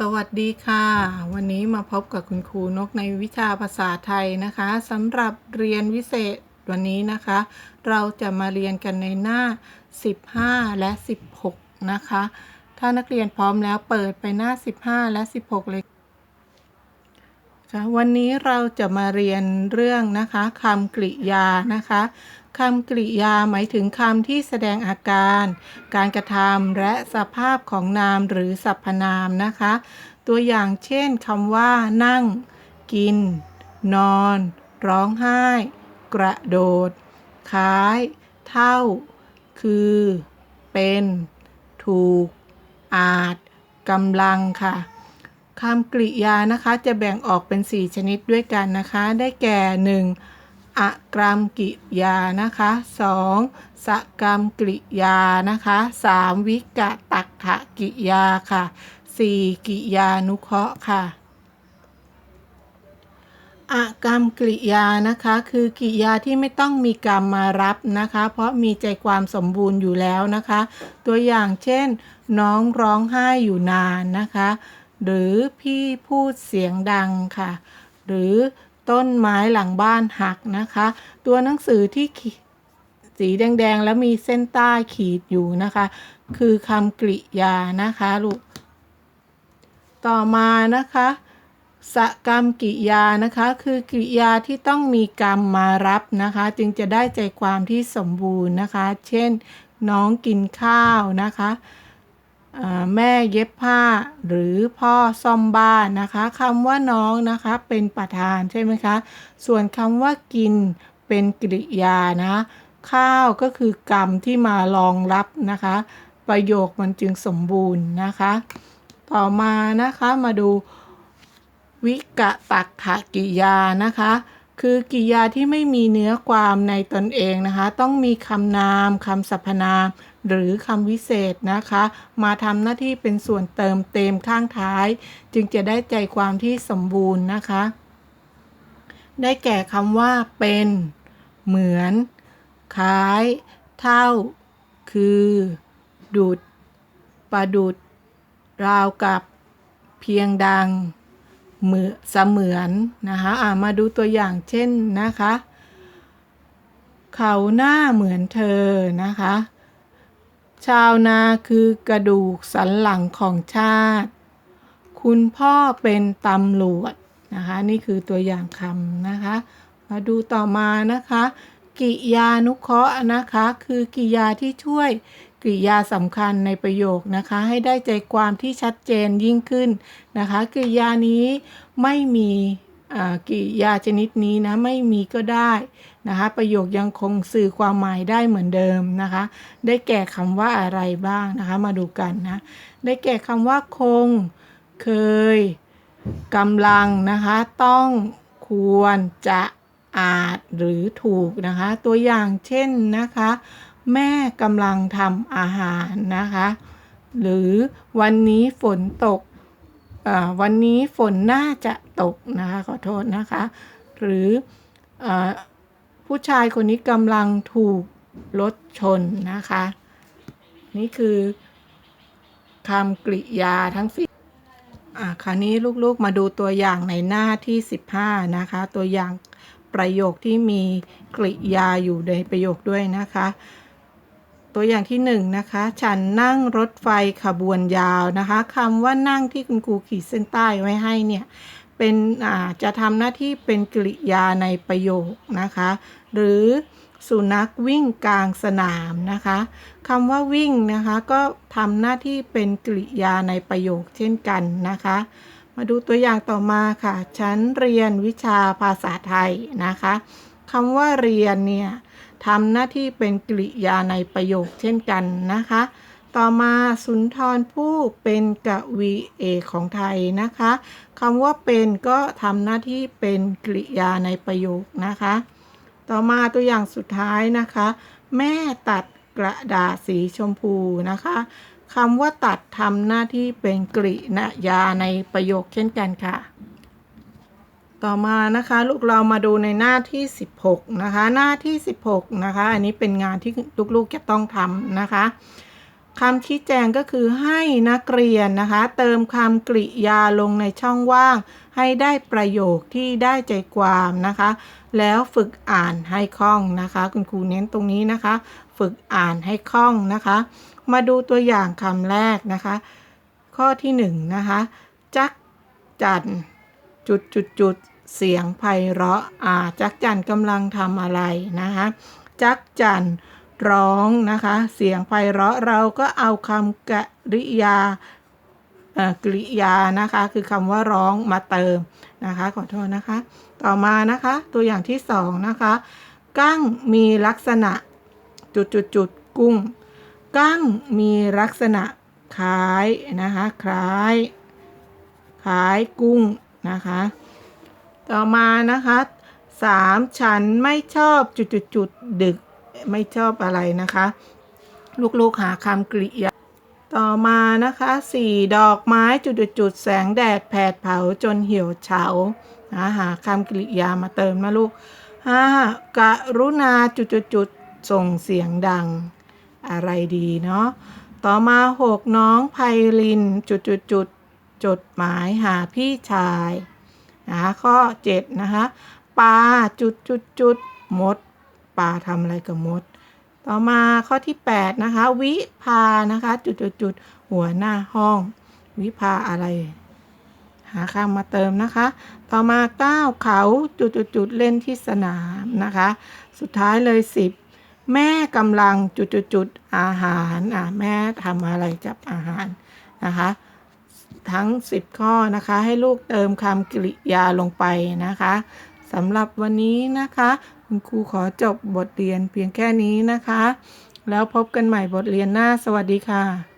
สวัสดีค่ะ วันนี้มาพบกับคุณครูนกในวิชาภาษาไทยนะคะสำหรับเรียนวิเศษวันนี้นะคะ เราจะมาเรียนกันในหน้า 15 และ 16 นะคะ ถ้านักเรียนพร้อมแล้วเปิดไปหน้า 15 และ 16 เลยค่ะวันนี้เราจะมาเรียนเรื่องนะคะคำกริยานะคะ คำกริยาหมายถึงคำที่แสดงอาการ การกระทำและสภาพของนามหรือสรรพนามนะคะ ตัวอย่างเช่นคำว่า นั่ง กิน นอน ร้องไห้ กระโดด คล้าย เท่า คือ เป็น ถูก อาจกำลังค่ะคำกริยานะคะจะแบ่งออกเป็น 4 ชนิดด้วยกันนะคะ ได้แก่ 1. อกรรมกิยานะคะ 2. สกรรมกริยานะคะ 3. วิกะตักขะกิยาค่ะ 4. กิยานุเคราะห์ค่ะอกรรมกริยานะคะ คือกิริยาที่ไม่ต้องมีกรรมมารับนะคะ เพราะมีใจความสมบูรณ์อยู่แล้วนะคะ ตัวอย่างเช่น น้องร้องไห้อยู่นานนะคะ หรือพี่พูดเสียงดังค่ะ หรือ ต้นไม้หลังบ้านหักนะคะ ตัวหนังสือที่สีแดง ๆ แล้วมีเส้นใต้ขีดอยู่นะคะ คือคำกริยานะคะลูก ต่อมานะคะสกรรมกิริยานะคะ คือกริยาที่ต้องมีกรรมมารับนะคะ จึงจะได้ใจความที่สมบูรณ์นะคะ เช่น น้องกินข้าวนะคะ แม่เย็บผ้าหรือพ่อซ่อมบ้านนะคะคำว่าน้องนะคะเป็นประธานใช่ไหมคะ ส่วนคำว่ากินเป็นกริยานะข้าวก็คือกรรมที่มารองรับนะคะ ประโยคมันจึงสมบูรณ์นะคะ ต่อมานะคะมาดูวิกะตักขะกิยานะคะ คือกิริยาที่ไม่มีเนื้อความในตนเองนะคะ ต้องมีคำนามคำสรรพนาม หรือคำวิเศษนะคะ มาทำหน้าที่เป็นส่วนเติมเต็มข้างท้าย จึงจะได้ใจความที่สมบูรณ์นะคะ ได้แก่คำว่า เป็น เหมือน คล้าย เท่า คือ ดุด ประดุด ราวกับ เพียงดัง เหมือเสมือนนะคะอ่ามาดูตัวอย่างเช่นนะคะ เขาหน้าเหมือนเธอนะคะ ชาวนาคือกระดูกสันหลังของชาติ คุณพ่อเป็นตำรวจนะคะ นี่คือตัวอย่างคำนะคะ มาดูต่อมานะคะ กิยานุเคราะห์นะคะ คือกิยาที่ช่วย กริยาสำคัญในประโยคนะคะ ให้ได้ใจความที่ชัดเจนยิ่งขึ้นนะคะ กริยานี้ไม่มีกริยาชนิดนี้นะไม่มีก็ได้นะคะ ประโยคยังคงสื่อความหมายได้เหมือนเดิมนะคะ ได้แก่คำว่าอะไรบ้างนะคะ มาดูกันนะ ได้แก่คำว่าคง เคยกำลังนะคะ ต้องควรจะอาจหรือถูกนะคะ ตัวอย่างเช่นนะคะ แม่กำลังทำอาหารนะคะ หรือวันนี้ฝนตกวันนี้ฝนน่าจะตกนะคะขอโทษนะคะ หรืออผู้ชายคนนี้กำลังถูกรถชนนะคะ นี่คือคำกริยาทั้งสี่อ่าคราวนี้ลูกๆมาดูตัวอย่างในหน้าที่ 15 นะคะ ตัวอย่างประโยคที่มีกริยาอยู่ในประโยคด้วยนะคะ ตัวอย่างที่หนึ่งนะคะ ฉันนั่งรถไฟขบวนยาวนะคะคำว่านั่งที่คุณครูขีดเส้นใต้ไว้ให้เนี่ยเป็นอ่าจะทำหน้าที่เป็นกริยาในประโยคนะคะ หรือสุนัขวิ่งกลางสนามนะคะคำว่าวิ่งนะคะก็ทำหน้าที่เป็นกริยาในประโยคเช่นกันนะคะ มาดูตัวอย่างต่อมาค่ะ ฉันเรียนวิชาภาษาไทยนะคะคำว่าเรียนเนี่ย ทำหน้าที่เป็นกริยาในประโยคเช่นกันนะคะ ต่อมาสุนทรผู้เป็นกวีเอกของไทยนะคะคำว่าเป็นก็ทำหน้าที่เป็นกริยาในประโยคนะคะ ต่อมาตัวอย่างสุดท้ายนะคะ แม่ตัดกระดาษสีชมพูนะคะคำว่าตัดทำหน้าที่เป็นกริยาในประโยคเช่นกันค่ะ ต่อมานะคะลูกเรามาดูในหน้าที่ 16 นะคะ หน้าที่ 16 นะคะ อันนี้เป็นงานที่ลูกๆจะต้องทำนะคะคำชี้แจงก็คือให้นักเรียนนะคะ เติมคำกริยาลงในช่องว่าง ให้ได้ประโยคที่ได้ใจความนะคะ แล้วฝึกอ่านให้คล่องนะคะ คุณครูเน้นตรงนี้นะคะ ฝึกอ่านให้คล่องนะคะ มาดูตัวอย่างคำแรกนะคะ ข้อที่หนึ่งนะคะ จักจัน จุดจุดจุดเสียงไพเราะอ่าจักจันกำลังทำอะไรนะคะจักจันร้องนะคะ เสียงไพเราะเราก็เอาคำกริยาเอ่อกริยานะคะคือคำว่าร้องมาเติมนะคะขอโทษนะคะ ต่อมานะคะตัวอย่างที่สองนะคะกั้งมีลักษณะจุดจุดจุดกุ้ง กั้งมีลักษณะคล้ายนะคะคล้ายคล้ายกุ้ง นะคะ ต่อมานะคะสามฉันไม่ชอบจุดจุดจุดดึกไม่ชอบอะไรนะคะ ลูกๆหาคำกริยาต่อมานะคะสี่ดอกไม้จุดจุดจุดแสงแดดแผดเผาจนเหี่ยวเฉานะหาคำกริยามาเติมนะลูกห้ากรุณาจุดจุดจุดส่งเสียงดังอะไรดีเนาะต่อมาหกน้องไพลินจุดจุดจุด จดหมายหาพี่ชายนะคะข้อเจ็ดนะคะปลาจุดจุดจุดมดปลาทำอะไรกับมด ต่อมาข้อที่ 8 นะคะ วิภานะคะ จุดจุดจุดหัวหน้าห้อง วิภาอะไร หาคำมาเติมนะคะ ต่อมาเก้าเขาจุดจุดจุดเล่นที่สนามนะคะ สุดท้ายเลยสิบแม่กำลังจุดจุดจุดอาหารอะแม่ทำอะไรกับอาหารนะคะ ทั้ง 10 ข้อนะคะ ให้ลูกเติมคำกริยาลงไปนะคะสำหรับวันนี้นะคะ คุณครูขอจบบทเรียนเพียงแค่นี้นะคะ แล้วพบกันใหม่บทเรียนหน้าสวัสดีค่ะ